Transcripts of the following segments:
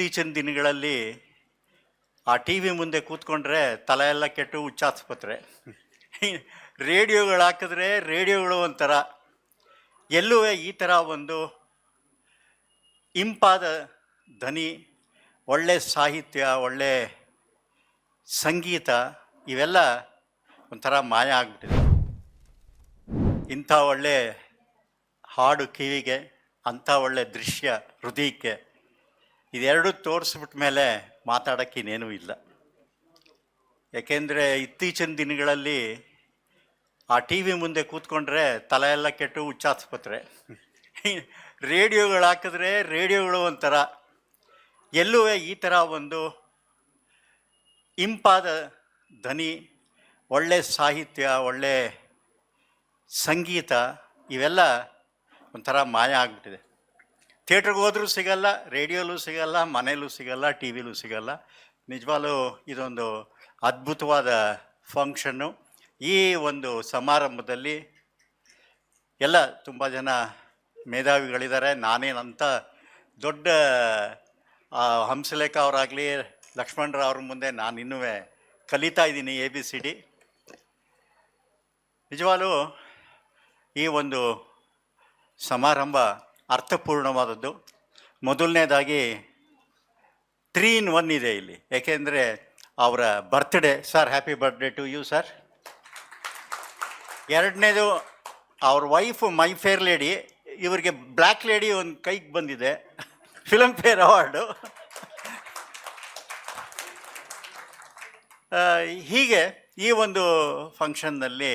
ಇತ್ತೀಚಿನ ದಿನಗಳಲ್ಲಿ ಆ ಟಿ ವಿ ಮುಂದೆ ಕೂತ್ಕೊಂಡ್ರೆ ತಲೆ ಎಲ್ಲ ಕೆಟ್ಟು ಹುಚ್ಚಾಸ್ಪತ್ರೆ ರೇಡಿಯೋಗಳು ಹಾಕಿದ್ರೆ ರೇಡಿಯೋಗಳು ಒಂಥರ. ಎಲ್ಲೂ ಈ ಥರ ಒಂದು ಇಂಪಾದ ಧ್ವನಿ, ಒಳ್ಳೆ ಸಾಹಿತ್ಯ, ಒಳ್ಳೆ ಸಂಗೀತ ಇವೆಲ್ಲ ಒಂಥರ ಮಾಯ ಆಗ್ಬಿಟ್ಟಿದೆ. ಇಂಥ ಒಳ್ಳೆ ಹಾಡು ಕಿವಿಗೆ, ಅಂಥ ಒಳ್ಳೆ ದೃಶ್ಯ ಹೃದಯಕ್ಕೆ. ಇದೆರಡು ತೋರಿಸ್ಬಿಟ್ಟ ಮೇಲೆ ಮಾತಾಡೋಕ್ಕಿನ್ನೇನೂ ಇಲ್ಲ. ಯಾಕೆಂದರೆ ಇತ್ತೀಚಿನ ದಿನಗಳಲ್ಲಿ ಆ ಟಿ ವಿ ಮುಂದೆ ಕೂತ್ಕೊಂಡ್ರೆ ತಲೆ ಎಲ್ಲ ಕೆಟ್ಟು ಹುಚ್ಚಾಸ್ಪತ್ರೆ ರೇಡಿಯೋಗಳು ಹಾಕಿದ್ರೆ ರೇಡಿಯೋಗಳು ಒಂಥರ. ಎಲ್ಲೂ ಈ ಥರ ಒಂದು ಇಂಪಾದ ಧ್ವನಿ, ಒಳ್ಳೆ ಸಾಹಿತ್ಯ, ಒಳ್ಳೆ ಸಂಗೀತ ಇವೆಲ್ಲ ಒಂಥರ ಮಾಯ ಆಗ್ಬಿಟ್ಟಿದೆ. ಥಿಯೇಟ್ರಿಗೆ ಹೋದರೂ ಸಿಗಲ್ಲ, ರೇಡಿಯೋಲೂ ಸಿಗಲ್ಲ ಮನೆಯಲ್ಲೂ ಸಿಗಲ್ಲ ಟಿ ವಿಲೂ ಸಿಗಲ್ಲ. ನಿಜವಾಗ್ಲೂ ಇದೊಂದು ಅದ್ಭುತವಾದ ಫಂಕ್ಷನ್ನು ಈ ಒಂದು ಸಮಾರಂಭದಲ್ಲಿ ಎಲ್ಲ ತುಂಬ ಜನ ಮೇಧಾವಿಗಳಿದ್ದಾರೆ. ನಾನೇನಂತ ದೊಡ್ಡ ಹಂಸಲೇಖ ಅವರಾಗಲಿ ಲಕ್ಷ್ಮಣರ ಅವ್ರ ಮುಂದೆ ನಾನು ಇನ್ನೂ ಕಲಿತಾ ಇದ್ದೀನಿ ಎ ಬಿ ಸಿ ಡಿ ನಿಜವಾಗ್ಲೂ ಈ ಒಂದು ಸಮಾರಂಭ ಅರ್ಥಪೂರ್ಣವಾದದ್ದು. ಮೊದಲನೇದಾಗಿ ತ್ರೀ ಇನ್ ಒನ್ ಇದೆ ಇಲ್ಲಿ. ಏಕೆಂದರೆ ಅವರ birthday, sir, happy birthday to you, sir. ಎರಡನೇದು, ಅವ್ರ ವೈಫ್ ಮೈ ಫೇರ್ ಲೇಡಿ. ಇವರಿಗೆ ಬ್ಲ್ಯಾಕ್ ಲೇಡಿ ಒಂದು ಕೈಗೆ ಬಂದಿದೆ. Filmfare award. ಹೀಗೆ ಈ ಒಂದು ಫಂಕ್ಷನ್ನಲ್ಲಿ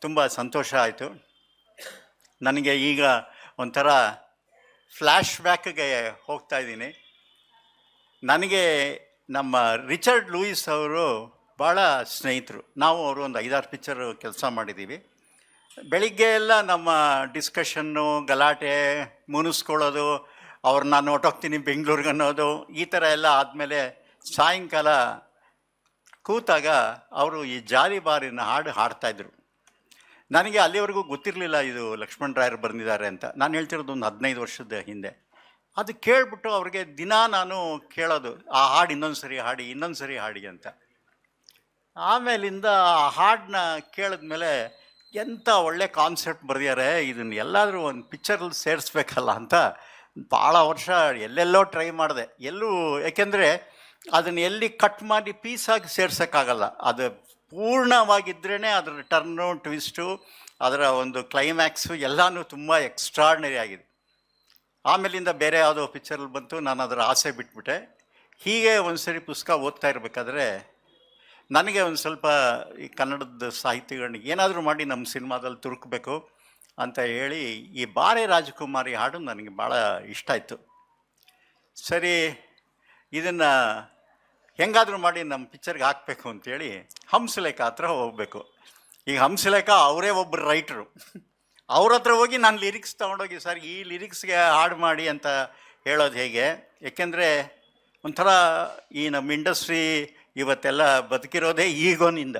ತುಂಬ ಸಂತೋಷ ಆಯಿತು. ನನಗೆ ಈಗ ಒಂಥರ ಫ್ಲ್ಯಾಶ್ ಬ್ಯಾಕ್ಗೆ ಹೋಗ್ತಾ ಇದ್ದೀನಿ. ನನಗೆ ನಮ್ಮ ರಿಚರ್ಡ್ ಲೂಯಿಸ್ ಅವರು ಭಾಳ ಸ್ನೇಹಿತರು. ನಾವು ಅವರು ಒಂದು ಐದಾರು ಪಿಕ್ಚರ್ ಕೆಲಸ ಮಾಡಿದ್ದೀವಿ. ಬೆಳಿಗ್ಗೆ ಎಲ್ಲ ನಮ್ಮ ಡಿಸ್ಕಷನ್ನು, ಗಲಾಟೆ, ಮುನಿಸ್ಕೊಳ್ಳೋದು ಅವ್ರು ನಾನು ಹೊಟ್ಟೋಗ್ತೀನಿ ಬೆಂಗಳೂರಿಗೆ ಅನ್ನೋದು, ಈ ಥರ ಎಲ್ಲ ಆದಮೇಲೆ ಸಾಯಂಕಾಲ ಕೂತಾಗ ಅವರು ಈ ಜಾರಿ ಬಾರಿನ ಹಾಡು ಹಾಡ್ತಾಯಿದ್ರು ನನಗೆ ಅಲ್ಲಿವರೆಗೂ ಗೊತ್ತಿರಲಿಲ್ಲ ಇದು ಲಕ್ಷ್ಮಣ್ ರಾಯರು ಬಂದಿದ್ದಾರೆ ಅಂತ. ನಾನು ಹೇಳ್ತಿರೋದು ಒಂದು ಹದಿನೈದು ವರ್ಷದ ಹಿಂದೆ. ಅದು ಕೇಳಿಬಿಟ್ಟು ಅವ್ರಿಗೆ ದಿನ ನಾನು ಕೇಳೋದು, ಆ ಹಾಡು ಇನ್ನೊಂದು ಸರಿ ಹಾಡಿ, ಇನ್ನೊಂದು ಸರಿ ಹಾಡಿ ಅಂತ. ಆಮೇಲಿಂದ ಆ ಹಾಡನ್ನ ಕೇಳಿದ್ಮೇಲೆ ಎಂಥ ಒಳ್ಳೆ ಕಾನ್ಸೆಪ್ಟ್ ಬರೆದಿದ್ದಾರೆ, ಇದನ್ನು ಎಲ್ಲಾದರೂ ಒಂದು ಪಿಕ್ಚರಲ್ಲಿ ಸೇರಿಸ್ಬೇಕಲ್ಲ ಅಂತ ಭಾಳ ವರ್ಷ ಎಲ್ಲೆಲ್ಲೋ ಟ್ರೈ ಮಾಡಿದೆ. ಎಲ್ಲೂ ಯಾಕೆಂದರೆ ಅದನ್ನು ಎಲ್ಲಿ ಕಟ್ ಮಾಡಿ ಪೀಸಾಗಿ ಸೇರ್ಸೋಕ್ಕಾಗಲ್ಲ. ಅದು ಪೂರ್ಣವಾಗಿದ್ರೇ ಅದರ ಟರ್ನು ಟ್ವಿಸ್ಟು ಅದರ ಒಂದು ಕ್ಲೈಮ್ಯಾಕ್ಸು ಎಲ್ಲನೂ ತುಂಬ ಎಕ್ಸ್ಟ್ರಾರ್ಡ್ನರಿ ಆಗಿದೆ. ಆಮೇಲಿಂದ ಬೇರೆ ಯಾವುದೋ ಪಿಕ್ಚರಲ್ಲಿ ಬಂತು, ನಾನು ಅದರ ಆಸೆ ಬಿಟ್ಬಿಟ್ಟೆ. ಹೀಗೆ ಒಂದು ಸರಿ ಪುಸ್ತಕ ಓದ್ತಾ ಇರಬೇಕಾದ್ರೆ, ನನಗೆ ಒಂದು ಸ್ವಲ್ಪ ಈ ಕನ್ನಡದ ಸಾಹಿತ್ಯಗಳನ್ನ ಏನಾದರೂ ಮಾಡಿ ನಮ್ಮ ಸಿನಿಮಾದಲ್ಲಿ ತುರುಕಬೇಕು ಅಂತ ಹೇಳಿ ಈ ಬಾರೆ ರಾಜಕುಮಾರಿ ಹಾಡು ನನಗೆ ಭಾಳ ಇಷ್ಟ ಆಯಿತು. ಸರಿ, ಇದನ್ನು ಹೆಂಗಾದರೂ ಮಾಡಿ ನಮ್ಮ ಪಿಕ್ಚರ್ಗೆ ಹಾಕಬೇಕು ಅಂತೇಳಿ ಹಂಸಲೇಖ ಹತ್ರ ಹೋಗಬೇಕು. ಈಗ ಹಂಸಲೇಖ ಅವರೇ ಒಬ್ಬರು ರೈಟ್ರು. ಅವ್ರ ಹತ್ರ ಹೋಗಿ ನಾನು ಲಿರಿಕ್ಸ್ ತೊಗೊಂಡೋಗಿ, ಸರ್, ಈ ಲಿರಿಕ್ಸ್ಗೆ ಹಾಡು ಮಾಡಿ ಅಂತ ಹೇಳೋದು ಹೇಗೆ? ಏಕೆಂದರೆ ಒಂಥರ ಈ ನಮ್ಮ ಇಂಡಸ್ಟ್ರಿ ಇವತ್ತೆಲ್ಲ ಬದುಕಿರೋದೇ ಈಗೋನಿಂದ.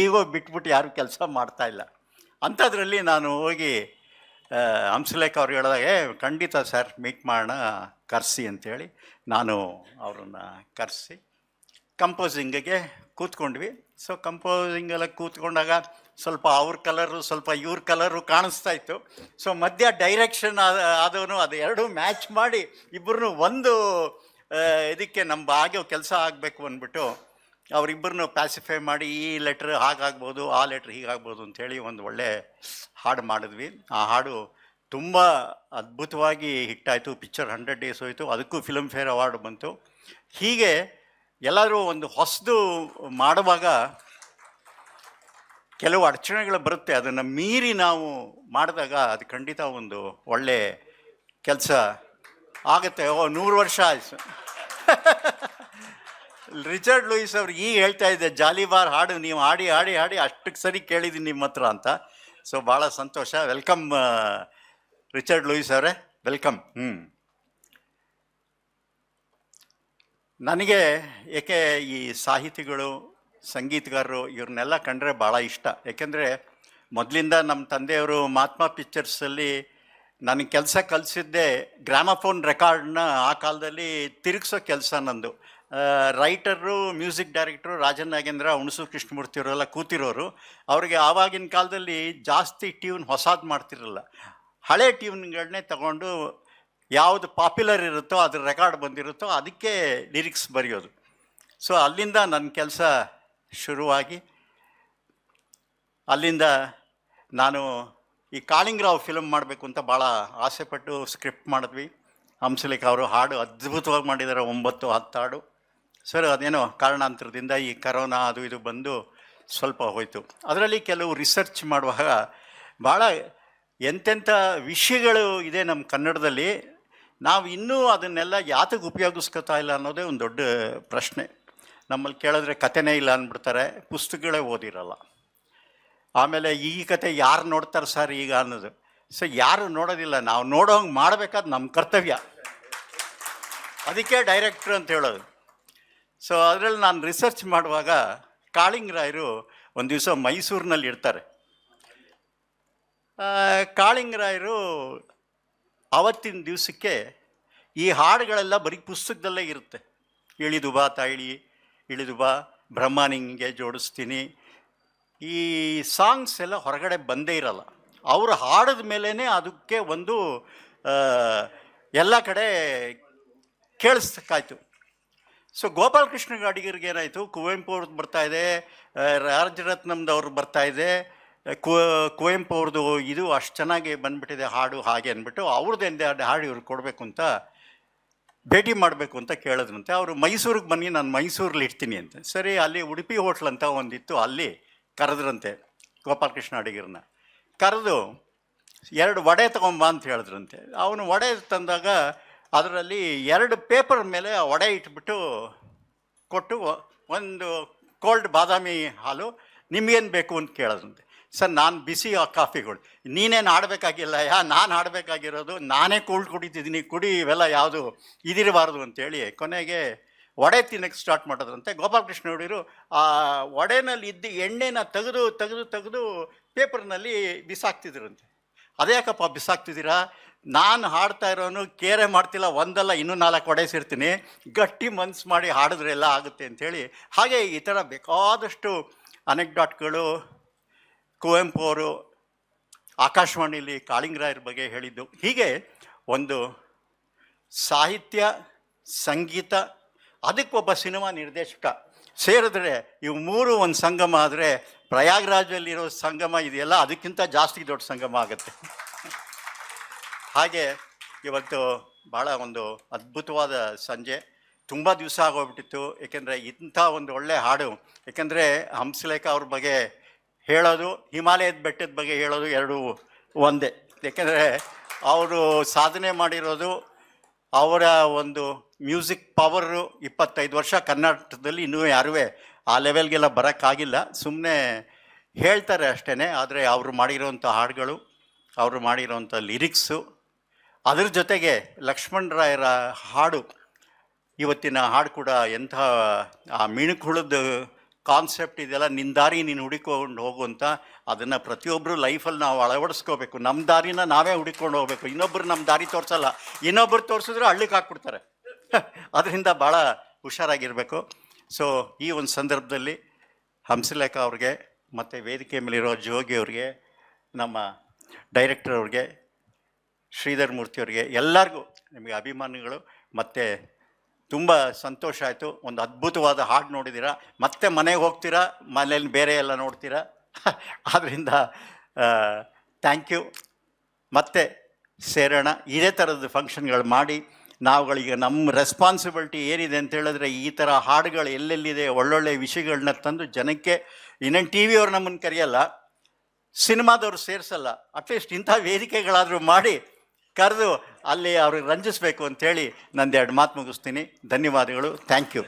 ಈಗೋ ಬಿಟ್ಬಿಟ್ಟು ಯಾರು ಕೆಲಸ ಮಾಡ್ತಾ ಇಲ್ಲ. ಅಂಥದ್ರಲ್ಲಿ ನಾನು ಹೋಗಿ ಹಂಸಲೇಖ ಅವ್ರು ಹೇಳಿದಾಗ ಖಂಡಿತ ಸರ್, ಮೀಟ್ ಮಾಡೋಣ, ಕರೆಸಿ ಅಂತೇಳಿ ನಾನು ಅವ್ರನ್ನ ಕರೆಸಿ. ಕಂಪೋಸಿಂಗಿಗೆ ಕೂತ್ಕೊಂಡ್ವಿ. ಸೊ ಕಂಪೋಸಿಂಗೆಲ್ಲ ಕೂತ್ಕೊಂಡಾಗ ಸ್ವಲ್ಪ ಅವ್ರ ಕಲರು ಸ್ವಲ್ಪ ಇವ್ರ ಕಲರು ಕಾಣಿಸ್ತಾ ಇತ್ತು. ಸೊ ಮಧ್ಯ ಡೈರೆಕ್ಷನ್ ಆದವನು ಅದು ಎರಡೂ ಮ್ಯಾಚ್ ಮಾಡಿ ಇಬ್ಬರನ್ನು ಒಂದು ಇದಕ್ಕೆ ನಮ್ಮ ಹಾಗೆ ಕೆಲಸ ಆಗಬೇಕು ಅಂದ್ಬಿಟ್ಟು ಅವರಿಬ್ಬರನ್ನು ಪ್ಯಾಸಿಫೈ ಮಾಡಿ ಈ ಲೆಟ್ರ್ ಹಾಗಾಗ್ಬೋದು, ಆ ಲೆಟ್ರ್ ಹೀಗಾಗ್ಬೋದು ಅಂಥೇಳಿ ಒಂದು ಒಳ್ಳೆ ಹಾಡು ಮಾಡಿದ್ವಿ. ಆ ಹಾಡು ತುಂಬ ಅದ್ಭುತವಾಗಿ ಹಿಟ್ಟಾಯಿತು ಪಿಕ್ಚರ್ ಹಂಡ್ರೆಡ್ ಡೇಸ್ ಹೋಯಿತು. ಅದಕ್ಕೂ ಫಿಲಮ್ ಫೇರ್ ಅವಾರ್ಡ್ ಬಂತು. ಹೀಗೆ ಎಲ್ಲಾದರೂ ಒಂದು ಹೊಸದು ಮಾಡುವಾಗ ಕೆಲವು ಅಡಚಣೆಗಳು ಬರುತ್ತೆ. ಅದನ್ನು ಮೀರಿ ನಾವು ಮಾಡಿದಾಗ ಅದು ಖಂಡಿತ ಒಂದು ಒಳ್ಳೆ ಕೆಲಸ ಆಗುತ್ತೆ. ಓ, ನೂರು ವರ್ಷ ಆಯಿತು. ರಿಚರ್ಡ್ ಲೂಯಿಸ್ ಅವ್ರು ಈಗ ಹೇಳ್ತಾ ಇದ್ದೆ ಜಾಲಿಬಾರ್ ಹಾಡು, ನೀವು ಹಾಡಿ ಹಾಡಿ ಹಾಡಿ ಅಷ್ಟಕ್ಕೆ ಸರಿ ಕೇಳಿದ್ದೀನಿ ನಿಮ್ಮ ಹತ್ರ ಅಂತ. ಸೊ ಭಾಳ ಸಂತೋಷ. ವೆಲ್ಕಮ್ ರಿಚರ್ಡ್ ಲೂಯಿಸ್ ಅವರೇ. ವೆಲ್ಕಮ್ ಹ್ಞೂ ನನಗೆ ಏಕೆ ಈ ಸಾಹಿತಿಗಳು, ಸಂಗೀತಗಾರರು ಇವ್ರನ್ನೆಲ್ಲ ಕಂಡ್ರೆ ಭಾಳ ಇಷ್ಟ. ಏಕೆಂದರೆ ಮೊದಲಿಂದ ನಮ್ಮ ತಂದೆಯವರು ಮಹಾತ್ಮ ಪಿಕ್ಚರ್ಸಲ್ಲಿ ನನಗೆ ಕೆಲಸ ಕಲಿಸಿದ್ದೆ ಗ್ರಾಮಫೋನ್ ರೆಕಾರ್ಡ್ನ ಆ ಕಾಲದಲ್ಲಿ ತಿರುಗಿಸೋ ಕೆಲಸ ನಂದು. Writer, music director Rajan Nagendra Hunsur Krishnamurthy ಅವರೆಲ್ಲ ಕೂತಿರೋರು. ಅವರಿಗೆ ಆವಾಗಿನ ಕಾಲದಲ್ಲಿ ಜಾಸ್ತಿ ಟ್ಯೂನ್ ಹೊಸಾದು ಮಾಡ್ತಿರಲ್ಲ ಹಳೆ ಟ್ಯೂನ್ಗಳನ್ನೇ ತಗೊಂಡು ಯಾವುದು ಪಾಪ್ಯುಲರ್ ಇರುತ್ತೋ ಅದ್ರ ರೆಕಾರ್ಡ್ ಬಂದಿರುತ್ತೋ ಅದಕ್ಕೆ ಲಿರಿಕ್ಸ್ ಬರೆಯೋದು. ಸೊ ಅಲ್ಲಿಂದ ನನ್ನ ಕೆಲಸ ಶುರುವಾಗಿ. ಅಲ್ಲಿಂದ ನಾನು ಈ ಕಾಳಿಂಗ್ರಾವ್ ಫಿಲಮ್ ಮಾಡಬೇಕು ಅಂತ ಭಾಳ ಆಸೆಪಟ್ಟು ಸ್ಕ್ರಿಪ್ಟ್ ಮಾಡಿದ್ವಿ. ಹಂಸಲೇಖ ಅವರು ಹಾಡು ಅದ್ಭುತವಾಗಿ ಮಾಡಿದ್ದಾರೆ, ಒಂಬತ್ತು ಹತ್ತು ಹಾಡು. ಸರ್ ಅದೇನೋ ಕಾರಣಾಂತರದಿಂದ ಈ ಕರೋನಾ ಅದು ಇದು ಬಂದು ಸ್ವಲ್ಪ ಹೋಯಿತು. ಅದರಲ್ಲಿ ಕೆಲವು ರಿಸರ್ಚ್ ಮಾಡುವಾಗ ಭಾಳ ಎಂತೆಂಥ ವಿಷಯಗಳು ಇದೆ ನಮ್ಮ ಕನ್ನಡದಲ್ಲಿ. ನಾವು ಇನ್ನೂ ಅದನ್ನೆಲ್ಲ ಯಾತಕ್ಕೆ ಉಪಯೋಗಿಸ್ಕೊತಾ ಇಲ್ಲ ಅನ್ನೋದೇ ಒಂದು ದೊಡ್ಡ ಪ್ರಶ್ನೆ. ನಮ್ಮಲ್ಲಿ ಕೇಳಿದ್ರೆ ಕಥೆನೇ ಇಲ್ಲ ಅಂದ್ಬಿಡ್ತಾರೆ, ಪುಸ್ತಕಗಳೇ ಓದಿರಲ್ಲ. ಆಮೇಲೆ ಈ ಕತೆ ಯಾರು ನೋಡ್ತಾರೆ ಸರ್ ಈಗ ಅನ್ನೋದು. ಸೊ ಯಾರು ನೋಡೋದಿಲ್ಲ, ನಾವು ನೋಡೋಂಗೆ ಮಾಡಬೇಕಾದ ನಮ್ಮ ಕರ್ತವ್ಯ. ಅದಕ್ಕೆ ಡೈರೆಕ್ಟ್ರು ಅಂತ ಹೇಳೋದು. ಸೊ, ಅದರಲ್ಲಿ ನಾನು ರಿಸರ್ಚ್ ಮಾಡುವಾಗ ಕಾಳಿಂಗರಾಯರು ಒಂದು ದಿವಸ ಮೈಸೂರಿನಲ್ಲಿ ಇರ್ತಾರೆ. ಕಾಳಿಂಗರಾಯರು ಅವತ್ತಿನ ದಿವಸಕ್ಕೆ ಈ ಹಾಡುಗಳೆಲ್ಲ ಬರೀ ಪುಸ್ತಕದಲ್ಲೇ ಇರುತ್ತೆ. ಇಳಿದು ಬಾ ತಾಯಿಳಿ ಇಳಿದು ಬಾ, ಬ್ರಹ್ಮ ನಿಂಗೆ ಜೋಡಿಸ್ತೀನಿ. ಈ ಸಾಂಗ್ಸ್ ಎಲ್ಲ ಹೊರಗಡೆ ಬಂದೇ ಇರಲ್ಲ. ಅವರು ಹಾಡಿದ ಮೇಲೇ ಅದಕ್ಕೆ ಒಂದು ಎಲ್ಲ ಕಡೆ ಕೇಳಿಸ್ತಕ್ಕಾಯ್ತು. ಸೊ ಗೋಪಾಲಕೃಷ್ಣ ಗಡಿಗರಿಗೆ ಏನಾಯಿತು? ಕುವೆಂಪು ಅವ್ರದ್ದು ಬರ್ತಾಯಿದೆ ರಾಜರತ್ನಮ್ದವ್ರು ಬರ್ತಾ ಇದೆ. ಕುವೆಂಪು ಅವ್ರದ್ದು ಇದು ಅಷ್ಟು ಚೆನ್ನಾಗಿ ಬಂದ್ಬಿಟ್ಟಿದೆ ಹಾಡು ಹಾಗೆ ಅಂದ್ಬಿಟ್ಟು ಅವ್ರದ್ದು ಹಾಡು ಇವ್ರಿಗೆ ಕೊಡಬೇಕು ಅಂತ ಭೇಟಿ ಮಾಡಬೇಕು ಅಂತ ಕೇಳಿದ್ರಂತೆ ಅವರು ಮೈಸೂರಿಗೆ ಬನ್ನಿ, ನಾನು ಮೈಸೂರಲ್ಲಿ ಇರ್ತೀನಿ ಅಂತ. ಸರಿ, ಅಲ್ಲಿ ಉಡುಪಿ ಹೋಟ್ಲ್ ಅಂತ ಒಂದಿತ್ತು, ಅಲ್ಲಿ ಕರೆದ್ರಂತೆ ಗೋಪಾಲಕೃಷ್ಣ ಅಡಿಗರನ್ನ ಕರೆದು ಎರಡು ವಡೆ ತೊಗೊಂಬ ಅಂತ ಹೇಳಿದ್ರಂತೆ. ಅವನು ವಡೆ ತಂದಾಗ ಅದರಲ್ಲಿ ಎರಡು ಪೇಪರ್ ಮೇಲೆ ವಡೆ ಇಟ್ಬಿಟ್ಟು ಕೊಟ್ಟು ಒಂದು ಕೋಲ್ಡ್ ಬಾದಾಮಿ ಹಾಲು ನಿಮಗೇನು ಬೇಕು ಅಂತ ಕೇಳಿದ್ರಂತೆ. ಸರ್, ನಾನು ಬಿಸಿ ಆ ಕಾಫಿಗಳು ನೀನೇನು ಆಡಬೇಕಾಗಿಲ್ಲ ಯಾ? ನಾನು ಆಡಬೇಕಾಗಿರೋದು ನಾನೇ ಕೋಲ್ಡ್ ಕುಡಿತಿದ್ದೀನಿ ಕುಡಿ, ಇವೆಲ್ಲ ಯಾವುದು ಇದಿರಬಾರ್ದು ಅಂತೇಳಿ ಕೊನೆಗೆ ವಡೆ ತಿನ್ನಕ್ಕೆ ಸ್ಟಾರ್ಟ್ ಮಾಡೋದ್ರಂತೆ. ಗೋಪಾಲಕೃಷ್ಣ ಹುಡುಗರು ಆ ವಡೆನಲ್ಲಿ ಇದ್ದ ಎಣ್ಣೆನ ತೆಗೆದು ತೆಗೆದು ತೆಗೆದು ಪೇಪರ್ನಲ್ಲಿ ಬಿಸಾಕ್ತಿದ್ರಂತೆ. ಅದ್ಯಾಕಪ್ಪ ಬಿಸಾಕ್ತಿದ್ದೀರಾ? ನಾನು ಹಾಡ್ತಾ ಇರೋನು ಕೇರೆ ಮಾಡ್ತಿಲ್ಲ, ಒಂದಲ್ಲ, ಇನ್ನೂ ನಾಲ್ಕು ವಡೆ ಸೇರ್ತೀನಿ. ಗಟ್ಟಿ ಮನ್ಸು ಮಾಡಿ ಹಾಡಿದ್ರೆ ಎಲ್ಲ ಆಗುತ್ತೆ ಅಂಥೇಳಿ ಹಾಗೆ ಈ ಥರ ಬೇಕಾದಷ್ಟು ಅನೆಕ್ಡಾಟ್ಗಳು ಕುವೆಂಪು ಅವರು ಆಕಾಶವಾಣಿಯಲ್ಲಿ ಕಾಳಿಂಗರಾಯರ ಬಗ್ಗೆ ಹೇಳಿದ್ದು. ಹೀಗೆ ಒಂದು ಸಾಹಿತ್ಯ, ಸಂಗೀತ, ಅದಕ್ಕೊಬ್ಬ ಸಿನಿಮಾ ನಿರ್ದೇಶಕ ಸೇರಿದ್ರೆ ಇವು ಮೂರು ಒಂದು ಸಂಗಮ ಆದರೆ ಪ್ರಯಾಗ್ರಾಜಲ್ಲಿರೋ ಸಂಗಮ ಇದೆಯಲ್ಲ, ಅದಕ್ಕಿಂತ ಜಾಸ್ತಿ ದೊಡ್ಡ ಸಂಗಮ ಆಗುತ್ತೆ. ಹಾಗೆ ಇವತ್ತು ಭಾಳ ಒಂದು ಅದ್ಭುತವಾದ ಸಂಜೆ. ತುಂಬ ದಿವಸ ಆಗೋಗ್ಬಿಟ್ಟಿತ್ತು. ಏಕೆಂದರೆ ಇಂಥ ಒಂದು ಒಳ್ಳೆ ಹಾಡು, ಏಕೆಂದರೆ ಹಂಸಲೇಖ ಅವ್ರ ಬಗ್ಗೆ ಹೇಳೋದು, ಹಿಮಾಲಯದ ಬೆಟ್ಟದ ಬಗ್ಗೆ ಹೇಳೋದು ಎರಡು ಒಂದೇ. ಏಕೆಂದರೆ ಅವರು ಸಾಧನೆ ಮಾಡಿರೋದು ಅವರ ಒಂದು ಮ್ಯೂಸಿಕ್ ಪವರು ಇಪ್ಪತ್ತೈದು ವರ್ಷ ಕರ್ನಾಟಕದಲ್ಲಿ ಇನ್ನೂ ಯಾರೂ ಆ ಲೆವೆಲ್ಗೆಲ್ಲ ಬರೋಕ್ಕಾಗಿಲ್ಲ. ಸುಮ್ಮನೆ ಹೇಳ್ತಾರೆ ಅಷ್ಟೇ ಆದರೆ ಅವರು ಮಾಡಿರೋಂಥ ಹಾಡುಗಳು, ಅವರು ಮಾಡಿರೋಂಥ ಲಿರಿಕ್ಸು. ಅದ್ರ ಜೊತೆಗೆ ಲಕ್ಷ್ಮಣರಾಯರ ಹಾಡು, ಇವತ್ತಿನ ಹಾಡು ಕೂಡ ಎಂಥ ಆ ಮಿಣುಕುಳದ ಕಾನ್ಸೆಪ್ಟ್ ಇದೆಲ್ಲ ನಿನ್ನ ದಾರಿ ನೀನು ಹುಡುಕೊಂಡು ಹೋಗು ಅಂತ ಅದನ್ನು ಪ್ರತಿಯೊಬ್ಬರು ಲೈಫಲ್ಲಿ ನಾವು ಅಳವಡಿಸ್ಕೋಬೇಕು. ನಮ್ಮ ದಾರಿನ ನಾವೇ ಹುಡುಕೊಂಡು ಹೋಗಬೇಕು. ಇನ್ನೊಬ್ಬರು ನಮ್ಮ ದಾರಿ ತೋರಿಸಲ್ಲ ಇನ್ನೊಬ್ಬರು ತೋರಿಸಿದ್ರೆ ಹಳ್ಳಿಗೆ ಹಾಕ್ಬಿಡ್ತಾರೆ. ಅದರಿಂದ ಭಾಳ ಹುಷಾರಾಗಿರಬೇಕು. ಸೊ ಈ ಒಂದು ಸಂದರ್ಭದಲ್ಲಿ ಹಂಸಲೇಖ ಅವ್ರಿಗೆ, ಮತ್ತು ವೇದಿಕೆ ಮೇಲಿರೋ ಜೋಗಿ ಅವ್ರಿಗೆ, ನಮ್ಮ ಡೈರೆಕ್ಟರ್ ಅವ್ರಿಗೆ, ಶ್ರೀಧರ್ ಮೂರ್ತಿ ಅವರಿಗೆ ಎಲ್ಲರಿಗೂ ನಿಮಗೆ ಅಭಿಮಾನಿಗಳು, ಮತ್ತು ತುಂಬ ಸಂತೋಷ ಆಯಿತು. ಒಂದು ಅದ್ಭುತವಾದ ಹಾಡು ನೋಡಿದ್ದೀರಾ ಮತ್ತೆ ಮನೆಗೆ ಹೋಗ್ತೀರಾ? ಮನೇಲಿ ಬೇರೆ ಎಲ್ಲ ನೋಡ್ತೀರಾ? ಆದ್ದರಿಂದ ಥ್ಯಾಂಕ್ ಯು ಮತ್ತೆ ಸೇರೋಣ. ಇದೇ ಥರದ ಫಂಕ್ಷನ್ಗಳು ಮಾಡಿ. ನಾವುಗಳಿಗೆ ನಮ್ಮ ರೆಸ್ಪಾನ್ಸಿಬಿಲಿಟಿ ಏನಿದೆ ಅಂತ ಹೇಳಿದ್ರೆ, ಈ ಥರ ಹಾಡುಗಳು ಎಲ್ಲೆಲ್ಲಿದೆ, ಒಳ್ಳೊಳ್ಳೆ ವಿಷಯಗಳನ್ನ ತಂದು ಜನಕ್ಕೆ, ಇನ್ನೇನು ಟಿ ವಿಯವ್ರು ನಮ್ಮನ್ನು ಕರೆಯಲ್ಲ, ಸಿನಿಮಾದವ್ರು ಸೇರಿಸಲ್ಲ. ಅಟ್ಲೀಸ್ಟ್ ಇಂಥ ವೇದಿಕೆಗಳಾದರೂ ಮಾಡಿ ಕರೆದು ಅಲ್ಲಿ ಅವ್ರಿಗೆ ರಂಜಿಸಬೇಕು ಅಂತೇಳಿ ನಂದೆರಡು ಮಾತು ಮುಗಿಸ್ತೀನಿ. ಧನ್ಯವಾದಗಳು. Thank you